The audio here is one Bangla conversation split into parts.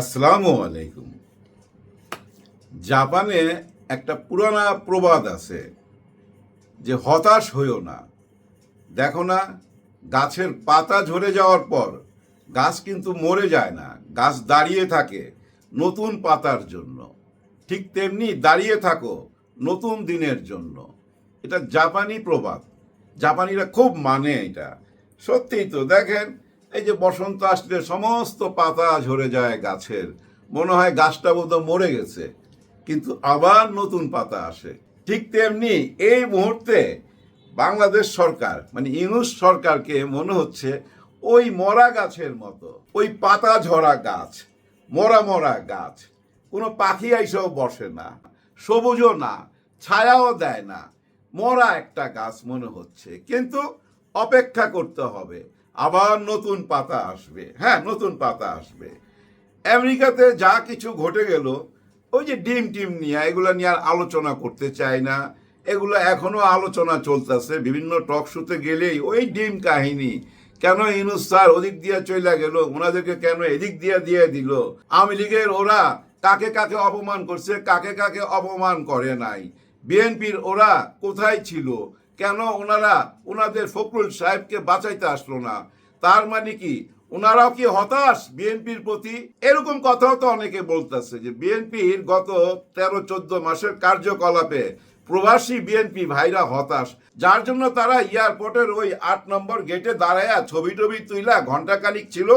আসসালামু আলাইকুম। জাপানে একটা পুরানা প্রবাদ আছে যে হতাশ হইও না। দেখো না, গাছের পাতা ঝরে যাওয়ার পর গাছ কিন্তু মরে যায় না, গাছ দাঁড়িয়ে থাকে নতুন পাতার জন্য। ঠিক তেমনি দাঁড়িয়ে থাকো নতুন দিনের জন্য। এটা জাপানি প্রবাদ। জাপানিরা খুব মানে এটা। সত্যিই তো দেখেন এই যে বসন্ত আসলে সমস্ত পাতা ঝরে যায় গাছের। মনে হয় গাছটা বোধহয় মরে গেছে, কিন্তু আবার নতুন পাতা আসে। ঠিক তেমনি এই মুহূর্তে বাংলাদেশ সরকার মানে ইউনুস সরকারকে মনে হচ্ছে ওই মরা গাছের মতো, ওই পাতা ঝরা গাছ, মরা মরা গাছ, কোনো পাখি আইসেও বসে না, সবুজও না, ছায়াও দেয় না, মরা একটা গাছ মনে হচ্ছে। কিন্তু অপেক্ষা করতে হবে। আবার নতুন পাতা আসবে। হ্যাঁ নতুন পাতা আসবে। আমেরিকাতে যা কিছু ঘটে গেল, ওই যে ডিম টিম নিয়ে, এগুলো নিয়ে আর আলোচনা করতে চায় না। এগুলো এখনও আলোচনা চলতেছে। বিভিন্ন টক শোতে গেলেই ওই ডিম কাহিনী, কেন ইনুস স্যার ওদিক দিয়ে চলে গেল, ওনাদেরকে কেন এদিক দিয়ে দিয়ে দিল? আওয়ামী লীগের ওরা কাকে কাকে অপমান করছে, কাকে কাকে অপমান করে নাই? বিএনপির ওরা কোথায় ছিল? কেন ওনারা, ওনাদের ফখরুল সাহেবকে বাঁচাইতে আসলো না? তার মানে কি? ওনারাও কি হতাশ বিএনপির প্রতি? এরকম কথাও তো অনেকে বলতেছে যে বিএনপির গত তেরো, চোদ্দ মাসের কার্যকলাপে প্রবাসী বিএনপি ভাইরা হতাশ। যার জন্য তারা এয়ারপোর্টের ওই আট নম্বর গেটে দাঁড়ায়া ছবি টবি তুইলা ঘন্টাখানিক ছিল,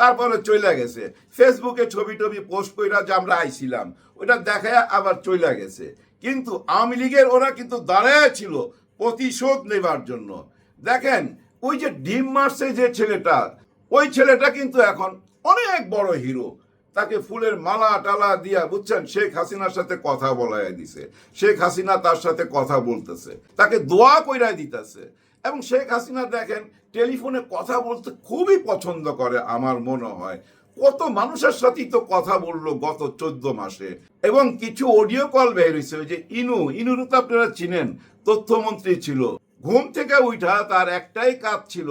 তারপরে চলে গেছে। ফেসবুকে ছবি টবি পোস্ট কইরা যে আমরা আইছিলাম ওটা দেখায় আবার চলে গেছে। কিন্তু আওয়ামী লীগের ওরা কিন্তু দাঁড়ায় ছিল প্রতিশোধ নেবার জন্য। দেখেন, ওই যে ডিম মারছে যে ছেলেটা, ওই ছেলেটা কিন্তু এখন অনেক বড় হিরো। তাকে ফুলের মালা টালা দিয়া, বুঝছেন, শেখ হাসিনার সাথে কথা বলাই দিছে। শেখ হাসিনা তার সাথে কথা বলতেছে। তাকে দোয়া কইরাই দিতেছে। এবং শেখ হাসিনা দেখেন, টেলিফোনে কথা বলতে খুবই পছন্দ করে, আমার মনে হয়। কত মানুষের সাথেই তো কথা বলল গত চোদ্দ মাসে। এবং কিছু অডিও কল বের হয়েছে যে ইনু, ইনুরু তো আপনারা চিনেন, তথ্যমন্ত্রী ছিল। ঘুম থেকে উঠা তার একটাই কাজ ছিল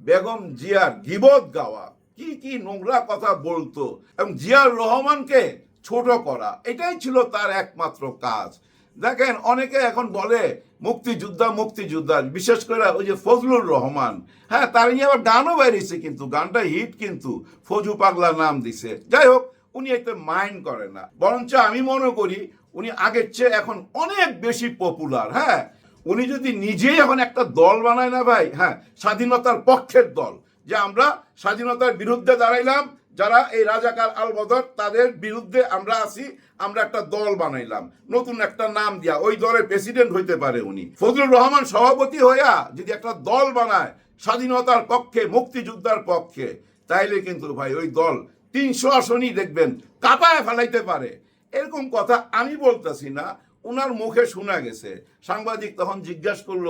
বেগম জিয়ার গিবত গাওয়া। কি কি নোংরা কথা বলতো। এবং জিয়ার রহমানকে ছোট করা। এটাই ছিল তার একমাত্র কাজ। দেখেন, অনেকে এখন বলে মুক্তিযোদ্ধা মুক্তিযোদ্ধা বিশেষ করে ওই যে ফজলুর রহমান। হ্যাঁ তার নিয়ে আবার গানও বেরিয়েছে কিন্তু, গানটা হিট কিন্তু, ফজু পাগলা নাম দিছে। যাই হোক, উনি এতে মাইন্ড করে না। বরঞ্চ আমি মনে করি, উনি আগের চেয়ে এখন অনেক বেশি পপুলার হ্যাঁ? উনি যদি নিজেই এখন একটা দল বানায় না ভাই হ্যাঁ স্বাধীনতার পক্ষের দল, যে আমরা স্বাধীনতার বিরুদ্ধে দাঁড়াইলাম যারা এই রাজাকার আল বদর, তাদের বিরুদ্ধে আমরা আছি, আমরা একটা দল বানাইলাম। নতুন একটা নাম দিয়া, ওই দলের প্রেসিডেন্ট হইতে পারে উনি। ফজলুর রহমান সভাপতি হইয়া যদি একটা দল বানায়, স্বাধীনতার পক্ষে, মুক্তিযোদ্ধার পক্ষে, তাইলে কিন্তু ভাই ওই দল তিনশো আসনই দেখবেন কাপায় ফেলাইতে পারে। এরকম কথা আমি বলতেছি না ওনার মুখে শোনা গেছে। সাংবাদিক তখন জিজ্ঞাসা করল,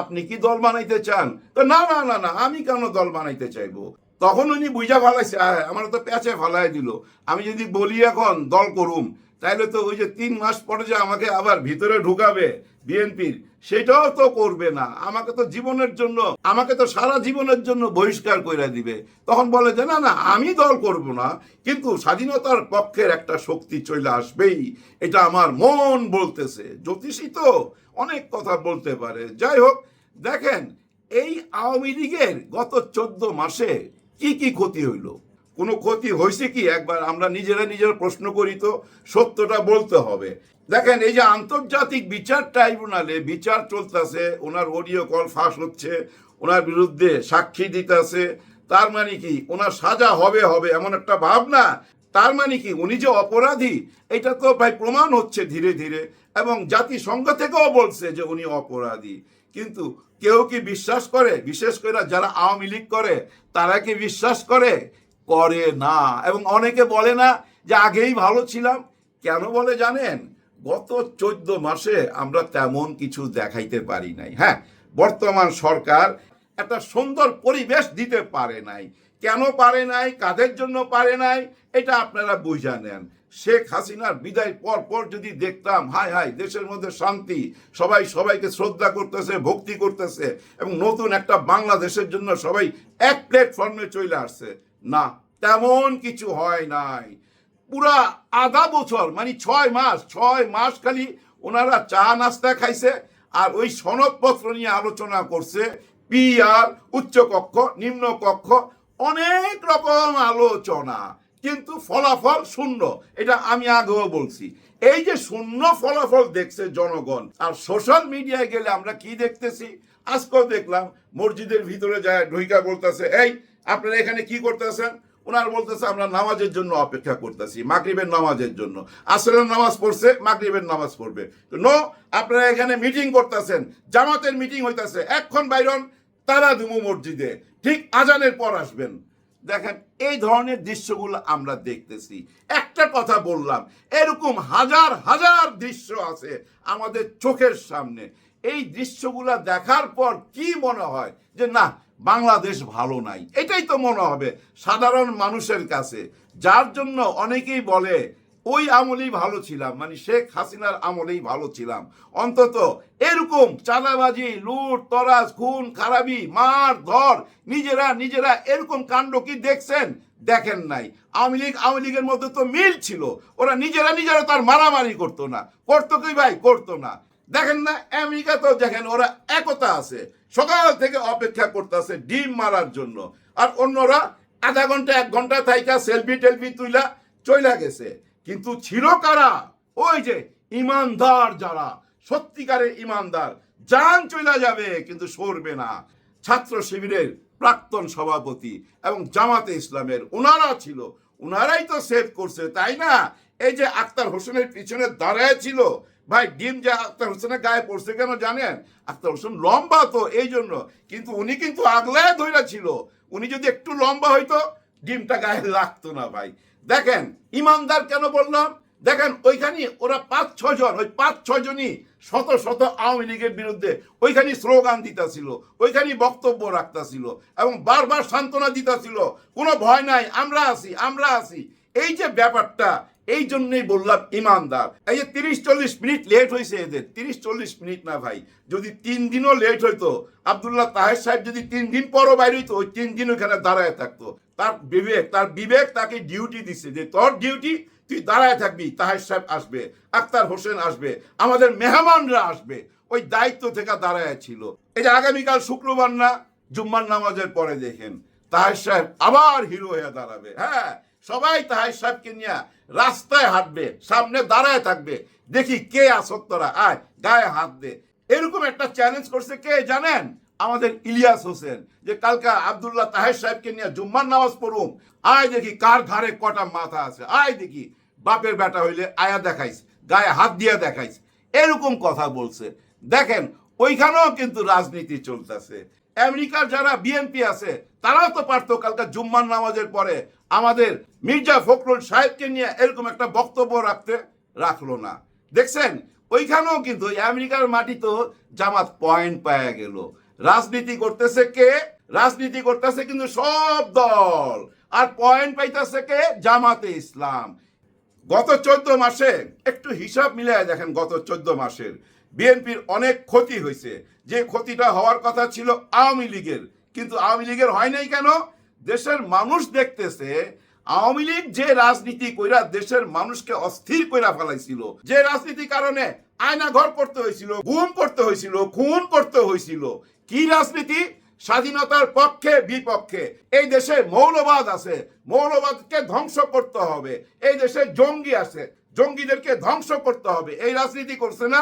আপনি কি দল বানাইতে চান? না না না না, আমি কেন দল বানাইতে চাইব? তখন উনি বুঝা ফালাইছে আয়, আমার তো প্যাচে ফালাই দিল। আমি যদি বলি এখন দল করুম তাইলে তো ওই যে তিন মাস পরে যে আমাকে আবার ভিতরে ঢুকাবে বিএনপির সেটাও তো করবে না। আমাকে তো জীবনের জন্য আমাকে তো সারা জীবনের জন্য বহিষ্কার করে দিবে। তখন বলে যে না না আমি দল করব না কিন্তু স্বাধীনতার পক্ষের একটা শক্তি চলে আসবেই। এটা আমার মন বলতেছে। জ্যোতিষী তো অনেক কথা বলতে পারে। যাই হোক দেখেন এই আওয়ামী লীগের গত চোদ্দ মাসে কি কি ক্ষতি হইল? কোনো ক্ষতি হয়েছে কি? একবার আমরা নিজেরা নিজেরা প্রশ্ন করি তো, সত্যটা বলতে হবে। দেখেন, এই যে আন্তর্জাতিক বিচার ট্রাইব্যুনালে বিচার চলতেছে, ওনার অডিও কল ফাঁস হচ্ছে, ওনার বিরুদ্ধে সাক্ষী দিতেছে, তার মানে কি? ওনার সাজা হবে হবে এমন একটা ভাবনা। তার মানে কি? উনি যে অপরাধী, এটা তো ভাই প্রমাণ হচ্ছে ধীরে ধীরে, এবং জাতিসংঘ থেকেও বলছে যে উনি অপরাধী। কিন্তু কেউ কি বিশ্বাস করে? বিশেষ করে যারা আওয়ামী লীগ করে, তারা কি বিশ্বাস করে? করে না। এবং অনেকে বলে না যে, আগেই ভালো ছিলাম। কেন বলে জানেন? গত চোদ্দ মাসে আমরা তেমন কিছু দেখাইতে পারি নাই। হ্যাঁ বর্তমান সরকার একটা সুন্দর পরিবেশ দিতে পারে নাই। কেন পারে নাই? কাদের জন্য পারে নাই? এটা আপনারা বুঝা নেন। শেখ হাসিনার বিদায় পর পর যদি দেখতাম, হায় হায়, দেশের মধ্যে শান্তি, সবাই সবাইকে শ্রদ্ধা করতেছে, ভক্তি করতেছে, এবং নতুন একটা বাংলাদেশের জন্য সবাই এক প্ল্যাটফর্মে চলে আসছে। না, তেমন কিছু হয় নাই। পুরা আধা বছর মানে ছয় মাস ছয় মাস খালি ওনারা চা নাস্তা খাইছে আর ওই সনদপত্র নিয়ে আলোচনা করছে পি আর, উচ্চ কক্ষ, নিম্ন কক্ষ, অনেক রকম আলোচনা। কিন্তু ফলাফল শূন্য। এটা আমি আগেও বলছি। এই যে শূন্য ফলাফল দেখছে জনগণ, আর সোশ্যাল মিডিয়ায় গেলে আমরা কি দেখতেছি? আজকেও দেখলাম, মসজিদের ভিতরে যায়, ঢুইকা বলতেছে, এই, আপনারা এখানে কি করতেছেন? ওনার বলতেছে, আমরা নামাজের জন্য অপেক্ষা করতেছি, মাগরিবের নামাজের জন্য। আসরের নামাজ পড়ছে, মাগরিবের নামাজ পড়বে। নো, আপনারা এখানে মিটিং করতেছেন, জামাতের মিটিং হইতাছে এক্ষণ বাইরন তারা দুমু মসজিদে, ঠিক আজানের পর আসবেন। দেখেন, এই ধরনের দৃশ্যগুলো আমরা দেখতেছি। একটা কথা বললাম, এরকম হাজার হাজার দৃশ্য আছে আমাদের চোখের সামনে। এই দৃশ্যগুলো দেখার পর কি মনে হয় যে, না, বাংলাদেশ ভালো নাই। এটাই তো মনে হবে সাধারণ মানুষের কাছে। যার জন্য অনেকেই বলে ওই আমলেই ভালো ছিলাম মানে শেখ হাসিনার আমলেই ভালো ছিলাম। অন্তত এরকম চাঁদাবাজি, লুট, তরাজ, খুন, খারাপি, মার, ধর, নিজেরা নিজেরা এরকম কাণ্ড কি দেখছেন? দেখেন নাই। আওয়ামী লীগ, আওয়ামী লীগের মধ্যে তো মিল ছিল। ওরা নিজেরা নিজেরা তার মারামারি করতো না। করতো কি ভাই? করতো না। দেখেন না, আমেরিকা তো দেখেন, ওরা একতা আছে। সকাল থেকে অপেক্ষা করতেছে ডিম মারার জন্য। আর অন্যরা আধা ঘণ্টা, এক ঘণ্টা থাইকা সেলফি টেলফি তুইলা চইলা গেছে। কিন্তু ছিল কারা? ওই যে ইমানদার যারা, সত্যিকারের ইমানদার। জান চলে যাবে, কিন্তু সরবে না। ছাত্র শিবিরের প্রাক্তন সভাপতি এবং জামাতে ইসলামের ওনারা ছিল। ওনারাই তো সেভ করছে, তাই না? এই যে আক্তার হোসেনের পিছনে দাঁড়ায় ছিল। ভাই, ডিম যে আক্তার হোসেনের গায়ে পড়ছে কেন জানেন? আক্তার হোসেন লম্বা তো, এই জন্য। কিন্তু উনি কিন্তু আগলায় ধৈরা ছিল। উনি যদি একটু লম্বা হইতো, ডিমটা গায়ে লাগতো না, ভাই। দেখেন, ইমানদার কেন বললাম? দেখেন, ওইখানে ওরা পাঁচ, ছয় জন, ওই পাঁচ, ছয় জনই শত শত আওয়ামী লীগের বিরুদ্ধে ওইখানে স্লোগান দিতাছিল, ওইখানে বক্তব্য রাখতাছিল এবং বারবার সান্ত্বনা দিতাছিল, কোনো ভয় নাই, আমরা আছি আমরা আছি। এই যে ব্যাপারটা, এই জন্যই বললাম ইমানদার। এই যে তিরিশ, চল্লিশ মিনিট লেট হয়েছে এদের, তিরিশ, চল্লিশ মিনিট না ভাই, যদি তিন দিনও লেট হইতো, আবদুল্লাহ তাহের সাহেব যদি তিন দিন পরও বাইরে হইতো, ওই তিন দিন ওখানে দাঁড়ায় থাকতো। তার বিবেক তার বিবেক তাকে ডিউটি দিচ্ছে যে তোর ডিউটি তুই দাঁড়ায় থাকবি, তাহের সাহেব আসবে, আক্তার হোসেন আসবে, আমাদের মেহমানরা আসবে। ওই দায়িত্ব থেকে দাঁড়ায় ছিল। যে আগামীকাল শুক্রবার না, জুম্মার নামাজের পরে দেখেন, তাহের সাহেব আবার হিরো হয়ে দাঁড়াবে। হ্যাঁ সবাই তাহের সাহেবকে নিয়ে রাস্তায় হাঁটবে, সামনে দাঁড়ায় থাকবে। দেখি কে আসক্তরা, আয়, গায়ে হাত দে। এরকম একটা চ্যালেঞ্জ করছে কে জানেন? আমাদের ইলিয়াস হোসেন, যে কালকা আবদুল্লাহ তাহের সাহেবকে নিয়ে জুম্মার নামাজ পড়ুম, আয় দেখি কার ঘাড়ে কটা মাথা আছে, আয় দেখি বাপের বেটা হইলে আয়া দেখাইস গায়ে হাত দিয়া দেখাইস এরকম কথা বলছে। দেখেন, ওইখানেও কিন্তু রাজনীতি চলতেছে। আমেরিকার যারা বিএনপি আছে, তারাও তো পারতো কালকে জুম্মার নামাজের পরে আমাদের মির্জা ফখরুল সাহেবকে নিয়ে এরকম একটা বক্তব্য রাখতে রাখল না। দেখছেন, ওইখানেও কিন্তু আমেরিকার মাটি তো জামাত পয়েন্ট পাওয়া গেল। রাজনীতি করতেছে কে? রাজনীতি করতেছে কিন্তু সব দল। আর পয়েন্ট পাইতেছে কে? জামাতে ইসলাম। গত চোদ্দ মাসে একটু হিসাব মিলিয়ে দেখেন গত চোদ্দ মাসের। বিএনপির অনেক ক্ষতি হয়েছে। যে ক্ষতিটা হওয়ার কথা ছিল আওয়ামী লীগের। কিন্তু আওয়ামী লীগের হয় নাই কেন? দেশের মানুষ দেখতেছে, আওয়ামী লীগ যে রাজনীতি কইরা দেশের মানুষকে অস্থির কইরা ফেলাইছিল, যে রাজনীতি কারণে আয়না ঘর করতে হয়েছিল, গুম করতে হয়েছিল, খুন করতে হয়েছিল কি রাজনীতি? স্বাধীনতার পক্ষে, বিপক্ষে। এই দেশে মৌলবাদ আছে। মৌলবাদকে ধ্বংস করতে হবে। এই দেশে জঙ্গি আছে। জঙ্গিদেরকে ধ্বংস করতে হবে। এই রাজনীতি করছে না।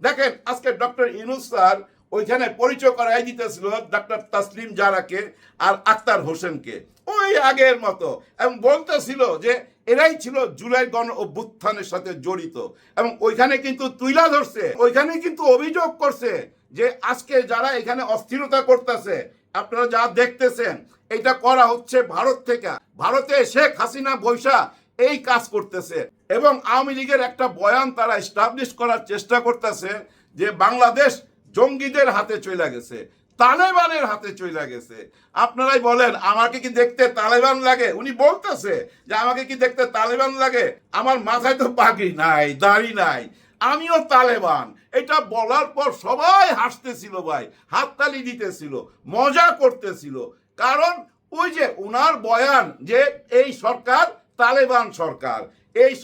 দেখেন, আজকে ডক্টর ইনুস স্যার ওইখানে পরিচয় করাই দিতেছিল ডক্টর তাসলিম জারাকে আর আক্তার হোসেনকে। ওই আগের মতো। এবং বলতেছিল যে এরাই ছিল জুলাই গণ অভ্যুত্থানের সাথে জড়িত। এবং ওইখানে কিন্তু তুইলা ধরছে, ওইখানে কিন্তু অভিযোগ করছে যে আজকে যারা এখানে অস্থিরতা করতেছে, আপনারা যা দেখতেছেন, এটা করা হচ্ছে ভারত থেকে। ভারতে শেখ হাসিনা বৈশা এই কাজ করতেছে। এবং আওয়ামী লীগের একটা বয়ান তারা এস্টাবলিশ করার চেষ্টা করতেছে যে বাংলাদেশ জঙ্গিদের হাতে চলে গেছে। তালেবানের হাতে চলে গেছে। আপনারাই বলেন, আমাকে কি দেখতে তালেবান লাগে? উনি বলতেছে যে, আমাকে কি দেখতে তালেবান লাগে? আমার মাথায় তো পাগড়ি নাই, দাড়ি নাই। আমিও তালেবান। এটা বলার পর সবাই হাসতেছিল ভাই, হাততালি দিতেছিল, মজা করতেছিল। কারণ ওই যে উনার বয়ান যে, এই সরকার তালেবান সরকার।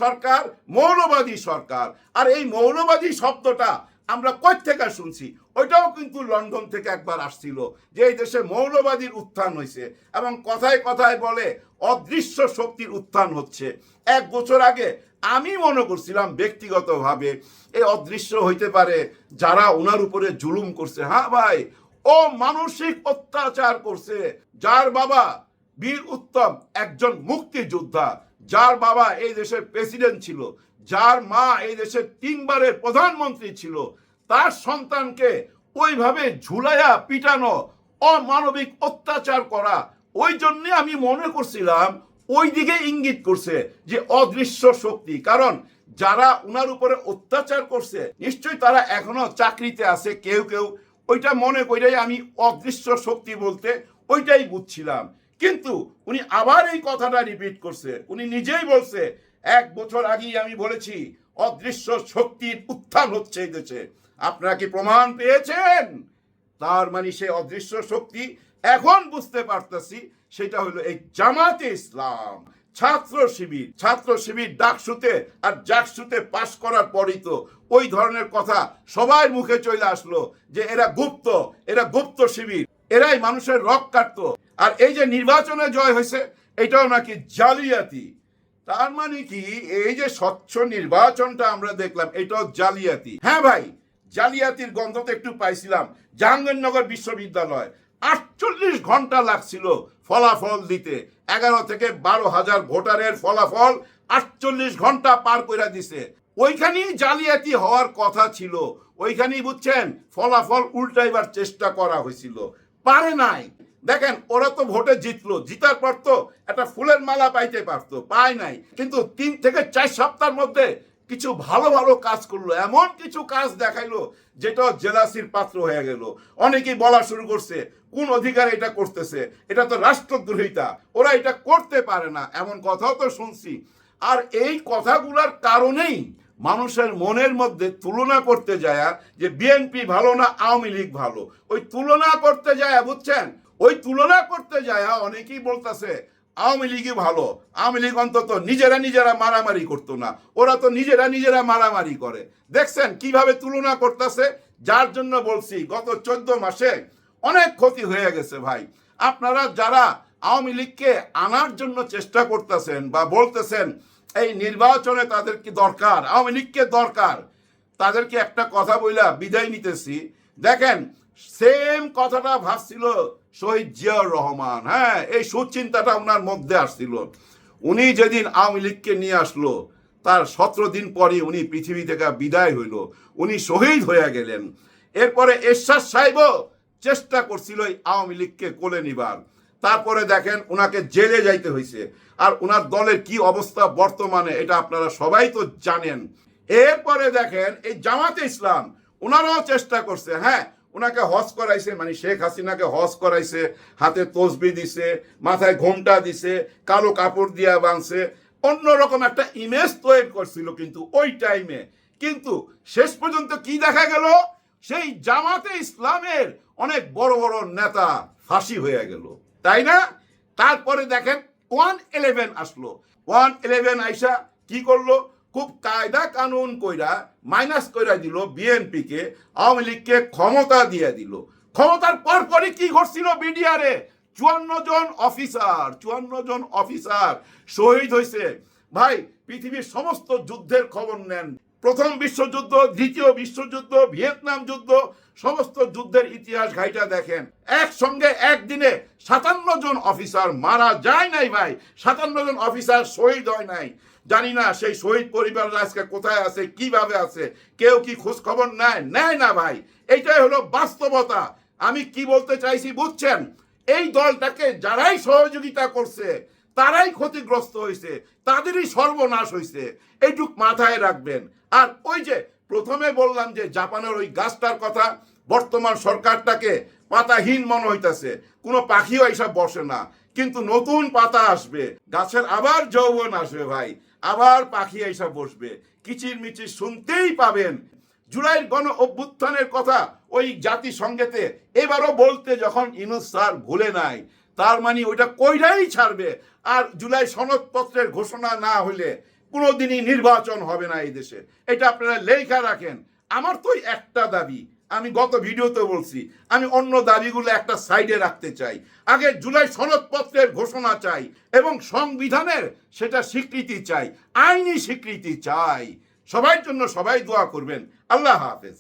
সরকার মৌলবাদী সরকার। আর এই মৌলবাদী শব্দটা আমরা কই থেকে শুনছি? ওইটাও কিন্তু লন্ডন থেকে একবার আসছিল যে এই দেশে মৌলবাদীর উত্থান হয়েছে এবং কথায় কথায় বলে অদৃশ্য শক্তির উত্থান হচ্ছে। এক বছর আগে আমি মনে করছিলাম ব্যক্তিগতভাবে এই অদৃশ্য হইতে পারে যারা ওনার উপরে জুলুম করছে। হ্যাঁ ভাই, ও মানসিক অত্যাচার করছে। যার বাবা বীর উত্তম, একজন মুক্তিযোদ্ধা। যার বাবা এই দেশের প্রেসিডেন্ট ছিল, যার মা এই দেশের তিনবারের প্রধানমন্ত্রী ছিল, তার সন্তানকে ওইভাবে ঝুলাইয়া পিটানো, অমানবিক অত্যাচার করা, ওই জন্যে আমি মনে করছিলাম ওই দিকে ইঙ্গিত করছে যে অদৃশ্য শক্তি। কারণ যারা উনার উপরে অত্যাচার করছে, নিশ্চয়ই তারা এখনও চাকরিতে আছে, কেউ কেউ। ওইটা মনে কইরাই আমি অদৃশ্য শক্তি বলতে ওইটাই বুঝছিলাম। কিন্তু উনি আবার এই কথাটা রিপিট করছে। উনি নিজেই বলছে, এক বছর আগেই আমি বলেছি, অদৃশ্য শক্তির উত্থান হচ্ছে এই দেশে। আপনারা কি প্রমাণ পেয়েছেন? তার মানে সে অদৃশ্য শক্তি এখন বুঝতে পারতেছি, সেটা হলো এই জামাতে ইসলাম। ছাত্র শিবির ছাত্র শিবির ডাকসুতে আর জাকসুতে পাশ করার পরই তো ওই ধরনের কথা সবার মুখে চলে আসলো যে এরা গুপ্ত এরা গুপ্ত শিবির, এরাই মানুষের রক কাটতো আর এই যে নির্বাচনে জয় হয়েছে, এটাও নাকি জালিয়াতি। তার মানে কি? এই যে স্বচ্ছ নির্বাচনটা আমরা দেখলাম, এটাও জালিয়াতি। হ্যাঁ ভাই, জালিয়াতির গন্ধ তো একটু পাইছিলাম। জাহাঙ্গীরনগর বিশ্ববিদ্যালয়, আটচল্লিশ ঘণ্টা লাগছিল ফলাফল দিতে। এগারো থেকে বারো হাজার ভোটারের ফলাফল আটচল্লিশ ঘণ্টা পার করে দিছে। ওইখানেই জালিয়াতি হওয়ার কথা ছিল। ওইখানেই বুঝছেন, ফলাফল উল্টাইবার চেষ্টা করা হয়েছিল। পারে নাই। দেখেন, ওরা তো ভোটে জিতলো, জিতার পর তো একটা ফুলের মালা পাইতে পারতো, পায় নাই। কিন্তু তিন থেকে চার সপ্তাহের মধ্যে কিছু ভালো ভালো কাজ করল, এমন কিছু কাজ দেখাইলো যেটা জেলাসির পাত্র হয়ে গেল। অনেকেই বলা শুরু করছে, কোন অধিকার এটা করতেছে? এটা তো রাষ্ট্রদ্রোহিতা, ওরা এটা করতে পারে না, এমন কথাও তো শুনছি। আর এই কথাগুলোর কারণেই মানুষের মনের মধ্যে তুলনা করতে যায় যে বিএনপি ভালো না আওয়ামী লীগ ভালো, ওই তুলনা করতে যায়, বুঝছেন? ওই তুলনা করতে যায় অনেকেই বলতেছে, আওয়ামী লীগই ভালো। আওয়ামী লীগ অন্তত নিজেরা নিজেরা মারামারি করতো না। ওরা তো নিজেরা নিজেরা মারামারি করে। দেখছেন কীভাবে তুলনা করতেছে? যার জন্য বলছি, গত চোদ্দ মাসে অনেক ক্ষতি হয়ে গেছে ভাই। আপনারা যারা আওয়ামী লীগকে আনার জন্য চেষ্টা করতেছেন বা বলতেছেন, এই নির্বাচনে তাদের কি দরকার? আওয়ামী লীগকে দরকার? তাদেরকে একটা কথা বইলা বিদায় নিতেছি। দেখেন সেম কথাটা ভাবছিল শহীদ জিয়াউর রহমান। হ্যাঁ এই সুচিন্তাটা ওনার মধ্যে আসছিল। উনি যেদিন আওয়ামী লীগকে নিয়ে আসলো, তার সতেরো দিন পরে উনি পৃথিবী থেকে বিদায় হইল। উনি শহীদ হয়ে গেলেন। এরপরে এরশাদ সাহেবও চেষ্টা করছিল আওয়ামী লীগকে কোলে নিবার। তারপরে দেখেন ওনাকে জেলে যাইতে হয়েছে আর ওনার দলের কি অবস্থা বর্তমানে, এটা আপনারা সবাই তো জানেন। এরপরে দেখেন এই জামাতে ইসলাম ওনারাও চেষ্টা করছে। হ্যাঁ ওনাকে হজ করাইছে মানে শেখ হাসিনাকে হজ করাইছে, হাতে তসবি দিছে, মাথায় ঘোমটা দিছে, কালো কাপড় দিয়া বাঁধছে। অন্যরকম একটা ইমেজ তৈরি করছিল কিন্তু ওই টাইমে কিন্তু শেষ পর্যন্ত কি দেখা গেল? সেই জামাতে ইসলামের অনেক বড় বড় নেতা ফাঁসি হয়ে গেল। তাই না? তারপরে দেখেন ওয়ান ইলেভেন আসলো। ওয়ান ইলেভেন আইসা কি করল? খুব কায়দা কানুন কইরা মাইনাস কইরা দিল বিএনপি কে আওয়ামী লীগকে ক্ষমতা দিয়ে দিল। ক্ষমতার পরপরই কি ঘটছিল বিডিআরে চুয়ান্ন জন অফিসার, চুয়ান্ন জন অফিসার শহীদ হয়েছে ভাই, পৃথিবীর সমস্ত যুদ্ধের খবর নেন। প্রথম বিশ্বযুদ্ধ, দ্বিতীয় বিশ্বযুদ্ধ, ভিয়েতনাম যুদ্ধ, সমস্ত যুদ্ধের ইতিহাস ঘাইটা দেখেন। একসঙ্গে একদিনে সাতান্ন জন অফিসার মারা যায় নাই ভাই। সাতান্ন জন অফিসার শহীদ হয় নাই। জানি না সেই শহীদ পরিবাররা আজকে কোথায় আছে, কীভাবে আছে, কেউ কি খোঁজ খবর নেয়? নেয় না ভাই। এইটাই হলো বাস্তবতা। আমি কি বলতে চাইছি বুঝছেন? এই দলটাকে যারাই সহযোগিতা করছে, তারাই ক্ষতিগ্রস্ত হয়েছে তাদেরই সর্বনাশ হয়েছে এইটুক মাথায় রাখবেন। আর ওই যে প্রথমে বললাম যে জাপানের ওই গাছটার কথা, বর্তমান সরকারটাকে পাতাহীন মনে হইতাছে। কোনো পাখিও এইসব বসে না। কিন্তু নতুন পাতা আসবে। গাছের আবার যৌবন আসবে ভাই। আবার পাখি এইসব বসবে। কিচির মিচির শুনতেই পাবেন। জুলাইয়ের গণ অভ্যুত্থানের কথা ওই জাতিসংঘেতে এবারও বলতে যখন ইনুস স্যার ভুলে নাই, তার মানে ওইটা কইরাই ছাড়বে। আর জুলাই সনদপত্রের ঘোষণা না হলে কোনোদিনই নির্বাচন হবে না এই দেশে। এটা আপনারা লেখা রাখেন। আমার তো একটা দাবি আমি গত ভিডিওতে বলছি, আমি অন্য দাবিগুলো একটা সাইডে রাখতে চাই। আগে জুলাই সনদপত্রের ঘোষণা চাই এবং সংবিধানের সেটা স্বীকৃতি চাই, আইনি স্বীকৃতি চাই। সবাই জন্য সবাই দোয়া করবেন। আল্লাহ হাফেজ।